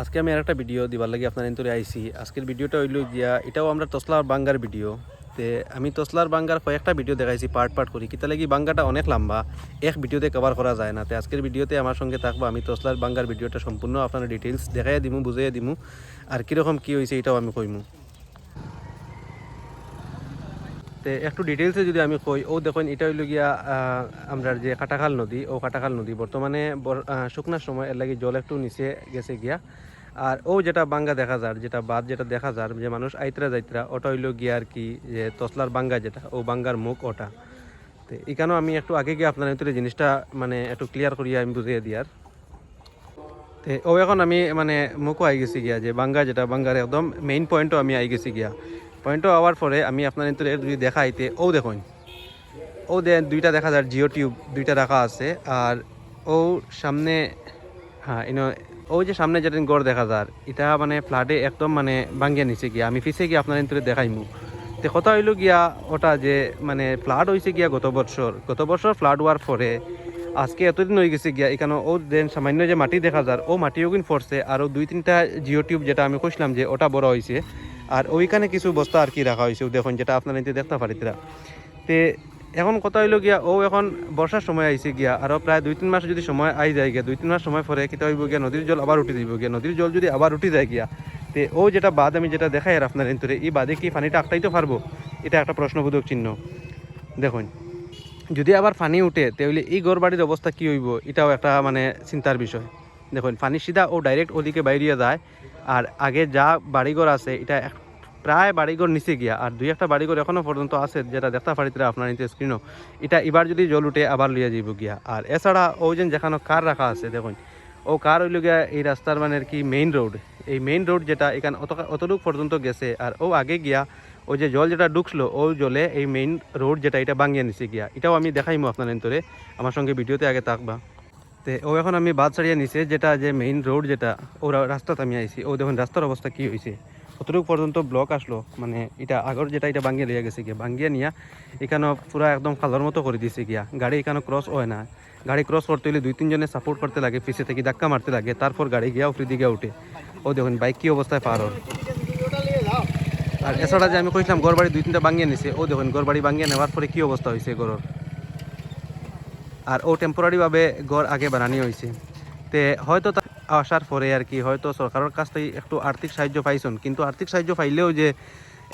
আজকে আমি আর একটা ভিডিও দিবার লাগি আপনার এন্তরে আইসি। আজকের ভিডিওটা হইল গিয়া, এটাও আমরা তসলার বাঙ্গার ভিডিও তে আমি তসলার বাঙ্গার কয়েকটা ভিডিও দেখাইছি পার্ট পার্ট করি। কিতা লাগি বাঙ্গাটা অনেক লম্বা, এক ভিডিওতে কভার করা যায় না। তে আজকের ভিডিওতে আমার সঙ্গে থাকব, আমি তসলার বাঙ্গার ভিডিওটা সম্পূর্ণ আপনার ডিটেলস দেখাই দিমু, বুঝাইয়া দিমু। আর কীরকম কী হয়েছে এটাও আমি কইমু। তে একটু ডিটেলসে যদি আমি কই, ও দেখুন, এটা হইল গিয়া আমরা যে কাটাখাল নদী, ও কাটাখাল নদী। বর্তমানে বর- শুকনার সময়, এর লাগি জল একটু নিচে গেছে গিয়া। আর ও যেটা বাঙ্গা দেখা যার, যেটা বাদ যেটা দেখা যার, যে মানুষ আইতরা যাইতরা, ওটা হইল গিয়া আর কি, যে তসলার বাঙ্গা যেটা, ও বাঙ্গার মুখ ওটা। তো এখানেও আমি একটু আগে গিয়ে আপনার ভিতরে জিনিসটা মানে একটু ক্লিয়ার করিয়া আমি বুঝিয়ে দিয়ার তে ও এখন আমি মানে মুখও আই গেছি গিয়া, যে বাঙ্গা যেটা, বাঙ্গার একদম মেইন পয়েন্টও আমি আই গেছি গিয়া। পয়েন্টও আওয়ার পরে আমি আপনার ভিতরে যদি দেখাইতে ও দেখুন, ও দুইটা দেখা যায় জিও টিউব দুইটা রাখা আছে, আর ও সামনে হ্যাঁ ইনো ও যে সামনে যেটা গড় দেখা যার এটা মানে ফ্লাডে একদম মানে ভাঙ্গিয়া নিচে গিয়া। আমি পিছিয়ে গিয়ে আপনার ভিতরে দেখাইমু। তে কথা হইল গিয়া ওটা যে মানে ফ্লাড হয়েছে গিয়া গত বছর গত বছর ফ্লাড হওয়ার পরে আজকে এতদিন হয়ে গেছে গিয়া, এখানে ও দেন সামান্য যে মাটি দেখা যার, ও মাটিও কিন্তু পড়ছে। আর দুই তিনটা জিও টিউব যেটা আমি কইছিলাম যে ওটা বড় হয়েছে আর ওইখানে কিছু বস্তা আর কি রাখা হয়েছে দেখুন যেটা আপনারা নিতে দেখতে পারিতরা তে এখন কথা হইল গিয়া, ও এখন বর্ষার সময় আইছে গিয়া আরও প্রায় দুই তিন মাস যদি সময় আই যায় গিয়া দুই তিন মাস সময় পরে কিতা হইব গিয়া, নদীর জল আবার উঠে দিব গিয়া, নদীর জল যদি আবার উঠে যায় গিয়া, তে ও যেটা বাদ আমি যেটা দেখাই আর আপনার এন্তরে এই বাদে কি পানিটা আটকাইতে পারব? এটা একটা প্রশ্নবোধক চিহ্ন। দেখুন, যদি আবার পানি উঠে, তাহলে এই ঘর বাড়ির অবস্থা কি হইব? এটাও একটা মানে চিন্তার বিষয়। দেখুন, পানি সিধা ও ডাইরেক্ট ওদিকে বাইরিয়ে যায়, আর আগে যা বাড়িঘর আছে, এটা প্রায় বাড়িঘর নিচে গিয়া, আর দুই একটা বাড়িঘর এখনও পর্যন্ত আছে যেটা দেখতে পারিতে আপনার নিতে স্ক্রিনও এটা এবার যদি জল উঠে আবার লিয়ে যাইব গিয়া। আর এছাড়া ও যে যেখানে কার রাখা আছে, দেখুন, ও কার হইল গিয়া এই রাস্তার মানে কি মেইন রোড এই মেইন রোড যেটা এখানে অত অতটুক পর্যন্ত গেছে, আর ও আগে গিয়া ওই যে জল যেটা ঢুকলো ও জলে এই মেইন রোড যেটা এটা বাঙ্গিয়ে নিচে গিয়া। এটাও আমি দেখাইমো আপনার এন্তরে আমার সঙ্গে ভিডিওতে আগে থাকবা। তে ও এখন আমি বাদ ছাড়িয়ে নিছে, যেটা যে মেইন রোড যেটা, ও রাস্তাতে আমি আইছি। ও দেখুন, রাস্তার অবস্থা কি হয়েছে কতটুকু পর্যন্ত ব্লক আসলো। মানে এটা আগর যেটা, এটা ভাঙ্গিয়ে লিয়ে গেছে গিয়া। ভাঙ্গিয়ে নিয়া এখানে পুরো একদম খালার মতো করে দিছে গিয়া। গাড়ি এখানে ক্রস হয় না। গাড়ি ক্রস করতে হলে দুই, তিনজনে সাপোর্ট করতে লাগে পিছিয়ে থেকে ধাক্কা মারতে লাগে, তারপর গাড়ি গিয়া উপরে দিকে উঠে। ও দেখুন বাইক কি অবস্থায় পার হয় আর এছাড়া যে আমি কইছিলাম ঘর বাড়ি দুই, তিনটা ভাঙ্গিয়ে নিছে, ও দেখুন ঘর বাড়ি ভাঙ্গিয়ে নেওয়ার পরে কি অবস্থা হয়েছে ঘরের। আর ও টেম্পোরারিভাবে ঘর আগে বানানি হয়েছে তে হয়তো আসার পরে আর কি, হয়তো সরকারের কাছ থেকে একটু আর্থিক সাহায্য পাইছেন। কিন্তু আর্থিক সাহায্য পাইলেও যে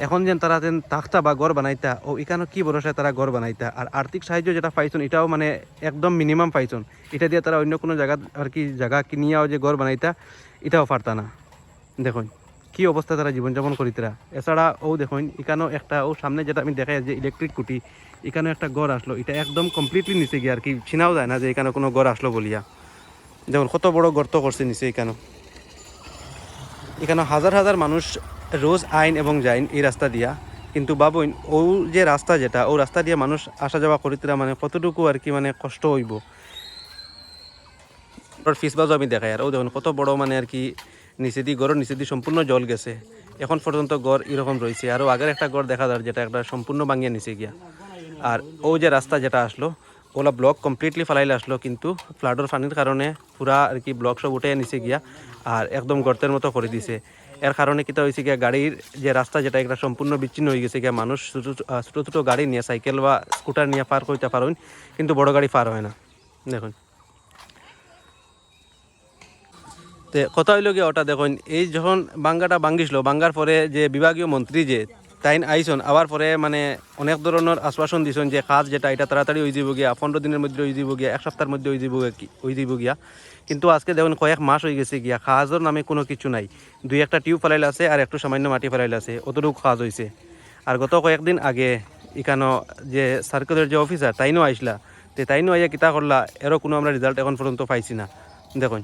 এখন যেন তারা যেন তাখতা বা গড় বানাইতা, ও এখানে কি ভরসায় তারা ঘর বানাইতা? আর আর্থিক সাহায্য যেটা পাইছেন, এটাও মানে একদম মিনিমাম পাইছেন। এটা দিয়ে তারা অন্য কোনো জায়গা আর কি, জায়গা কিনিয়াও যে গড় বানাইতা, এটাও পারতা না। দেখুন, কি অবস্থা তারা জীবনযাপন করিতরা। এছাড়া ও দেখুন, এখানেও একটা, ও সামনে যেটা আমি দেখাই, যে ইলেকট্রিক কুটি, এখানেও একটা গড় আসলো। এটা একদম কমপ্লিটলি নিচে গিয়ে আর কি চিনাও যায় না যে এখানে কোনো গড় আসলো বলিয়া। যেমন কত বড় গর্ত করছে নিচে এখানে এখানে হাজার হাজার মানুষ রোজ আইন এবং যাইন এই রাস্তা দিয়া। কিন্তু বাবুইন ও যে রাস্তা যেটা, ও রাস্তা দিয়ে মানুষ আসা যাওয়া করিতরা মানে কতটুকু আর কি মানে কষ্ট হইব। ফিস বাজও আমি দেখাই, আর ও দেখুন, কত বড় মানে আর কি নিচে দিয়ে গড়ের নিচে দিয়ে সম্পূর্ণ জল গেছে। এখন পর্যন্ত গড় এরকম রয়েছে। আরও আগের একটা গড় দেখা যায়, যেটা একটা সম্পূর্ণ ভাঙিয়ে নিচে গিয়া। আর ও যে রাস্তা যেটা আসলো ওলা ব্লক কমপ্লিটলি ফালাইলে আসলো, কিন্তু ফ্লাডের পানির কারণে পুরা আর কি ব্লক সব উঠে নিচে গিয়া আর একদম গর্তের মতো করে দিছে। এর কারণে কিতা হয়েছে গিয়া গাড়ির যে রাস্তা যেটা, এটা সম্পূর্ণ বিচ্ছিন্ন হয়ে গেছে গিয়া। মানুষ ছোটো ছোটো গাড়ি নিয়ে সাইকেল বা স্কুটার নিয়ে পার করতে পারেন কিন্তু বড় গাড়ি পার হয় না। দেখুন। তে, কথা হইল গিয়ে ওটা দেখুন, এই যখন বাঙ্গাটা বাঙ্গিছিল বাঙ্গার পরে যে বিভাগীয় মন্ত্রী যে তাইন আইসন আবার পরে মানে অনেক ধরনের আশ্বাসন দিছেন যে কাজ যেটা, এটা তাড়াতাড়ি হয়ে যাব গিয়া, পনেরো দিনের মধ্যে হয়ে যাব গিয়া, এক সপ্তাহের মধ্যে হয়ে যাব হয়ে যাব গিয়া। কিন্তু আজকে দেখুন কয়েক মাস হয়ে গেছে গিয়া, কাজের নামে কোনো কিছু নাই। দুই একটা টিউব ফেলাইলে আছে আর একটু সামান্য মাটি ফেলাইলে আছে, অতটুকু কাজ হয়েছে আর গত কয়েকদিন আগে এখানো যে সার্কেলের যে অফিসার, তাইনও আইসলা। তে তাইনও আইয়া কিতা করলা, এরও কোনো আমরা রেজাল্ট এখন পর্যন্ত পাইছি না। দেখুন।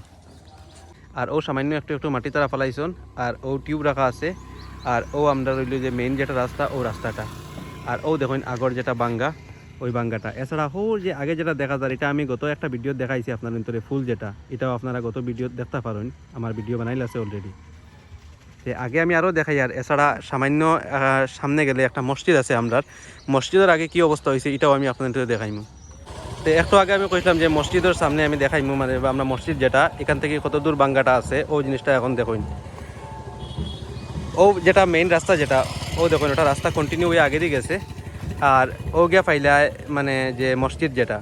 আর ও সামান্য একটু একটু মাটি তারা ফেলাইছন, আর ও টিউব রাখা আছে। আর ও আমরা রইল যে মেইন যেটা রাস্তা, ও রাস্তাটা। আর ও দেখুন আগর যেটা বাঙ্গা, ওই বাঙ্গাটা। এছাড়া হো যে আগে যেটা দেখা যায় এটা আমি গত একটা ভিডিও দেখাইছি আপনার ভিতরে, ফুল যেটা। এটাও আপনারা গত ভিডিও দেখতে পারেন, আমার ভিডিও বানাইলে আছে অলরেডি যে আগে আমি আরও দেখাই, আর এছাড়া সামান্য সামনে গেলে একটা মসজিদ আছে আমরার। মসজিদের আগে কি অবস্থা হয়েছে, এটাও আমি আপনাদের দেখাইমু। তো একটু আগে আমি কইছিলাম যে মসজিদের সামনে আমি দেখাইমু মানে আমরা মসজিদ যেটা, এখান থেকে কত দূর বাঙ্গাটা আছে, ও জিনিসটা এখন দেখুন। ও যেটা মেইন রাস্তা যেটা, ও দেখুন, ওটা রাস্তা কন্টিনিউ হয়ে আগে দিয়ে গেছে। আর ও গিয়া ফাইলায় মানে যে মসজিদ যেটা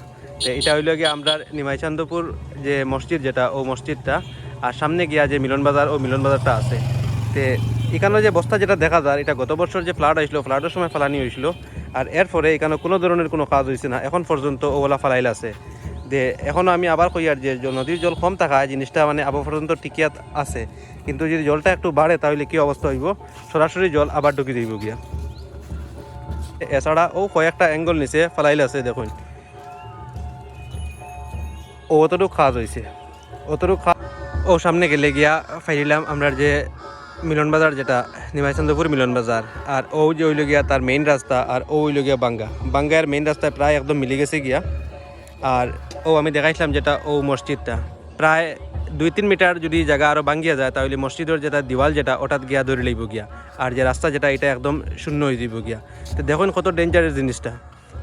এটা হইল গিয়ে আমরা নিমাইচান্দপুর যে মসজিদ যেটা, ও মসজিদটা, আর সামনে গিয়া যে মিলন বাজার, ও মিলন বাজারটা আছে। তে এখানে যে বস্তা যেটা দেখা যায়, এটা গত বছর যে ফ্লাড হয়েছিল ফ্লাডের সময় ফালানি হয়েছিল, আর এরপরে এখানে কোনো ধরনের কোনো কাজ হয়েছে না, এখন পর্যন্ত ওগুলা ফালাইল আছে। যে এখনও আমি আবার কই আর যে নদীর জল কম থাকা জিনিসটা মানে আবার পর্যন্ত টিকিয়া আছে। কিন্তু যদি জলটা একটু বাড়ে, তাহলে কি অবস্থা হইব? সরাসরি জল আবার ঢুকে দিব গিয়া। এছাড়া ও কয়েকটা অ্যাঙ্গল নিচে ফালাইল আছে, দেখুন। ও অতটুকু খাজ হয়েছে অতটুকু খা ও সামনে গেলে গিয়া ফাইলাম আমরা যে মিলন বাজার যেটা, নিমাইচন্দ্রপুর মিলন বাজার। আর ও যে হইল গিয়া তার মেইন রাস্তা, আর ও হইল গিয়া বাঙ্গা। বাঙ্গার মেইন রাস্তায় প্রায় একদম মিলে গেছে গিয়া। আর ও, আমি দেখাইছিলাম যেটা ও মসজিদটা। প্রায় দুই তিন মিটার যদি জায়গা আরও ভাঙ্গিয়া যায়, তাহলে মসজিদের যেটা দিওয়াল যেটা, ওটাত গিয়া ধরে লইব গিয়া। আর যে রাস্তা যেটা, এটা একদম শূন্য হয়ে যাব গিয়া। তো দেখুন কত ডেঞ্জারের জিনিসটা।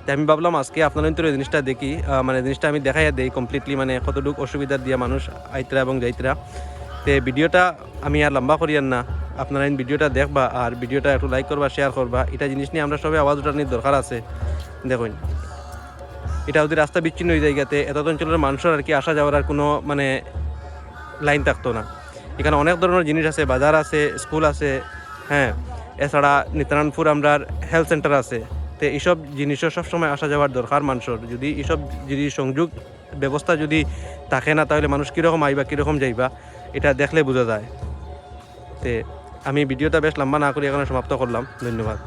তো আমি ভাবলাম আজকে আপনার এই জিনিসটা দেখি মানে জিনিসটা আমি দেখাইয়া দেই কমপ্লিটলি মানে কতটুকু অসুবিধা দিয়া মানুষ আইতরা এবং যাইতরা। তো ভিডিওটা আমি আর লম্বা করিয়ান না। আপনারা ভিডিওটা দেখবা, আর ভিডিওটা একটু লাইক করবা শেয়ার করবা। এটা জিনিস নিয়ে আমরা সবাই আওয়াজ উঠানোর দরকার আছে। দেখুন। এটা ওদের রাস্তা বিচ্ছিন্ন হয়ে যায় গেতে এত অঞ্চলের মানুষের আর কি আসা যাওয়ার আর কোনো মানে লাইন থাকতো না। এখানে অনেক ধরনের জিনিস আছে, বাজার আছে স্কুল আছে হ্যাঁ। এছাড়া নিত্যানন্দপুর আমরা হেলথ সেন্টার আছে। তো এইসব জিনিসও সবসময় আসা যাওয়ার দরকার মানুষের। যদি এইসব যদি সংযোগ ব্যবস্থা যদি থাকে না, তাহলে মানুষ কীরকম আইবা, কীরকম যাইবা, এটা দেখলে বোঝা যায়। তে আমি ভিডিওটা বেশ লম্বা না করে এখানে সমাপ্ত করলাম। ধন্যবাদ।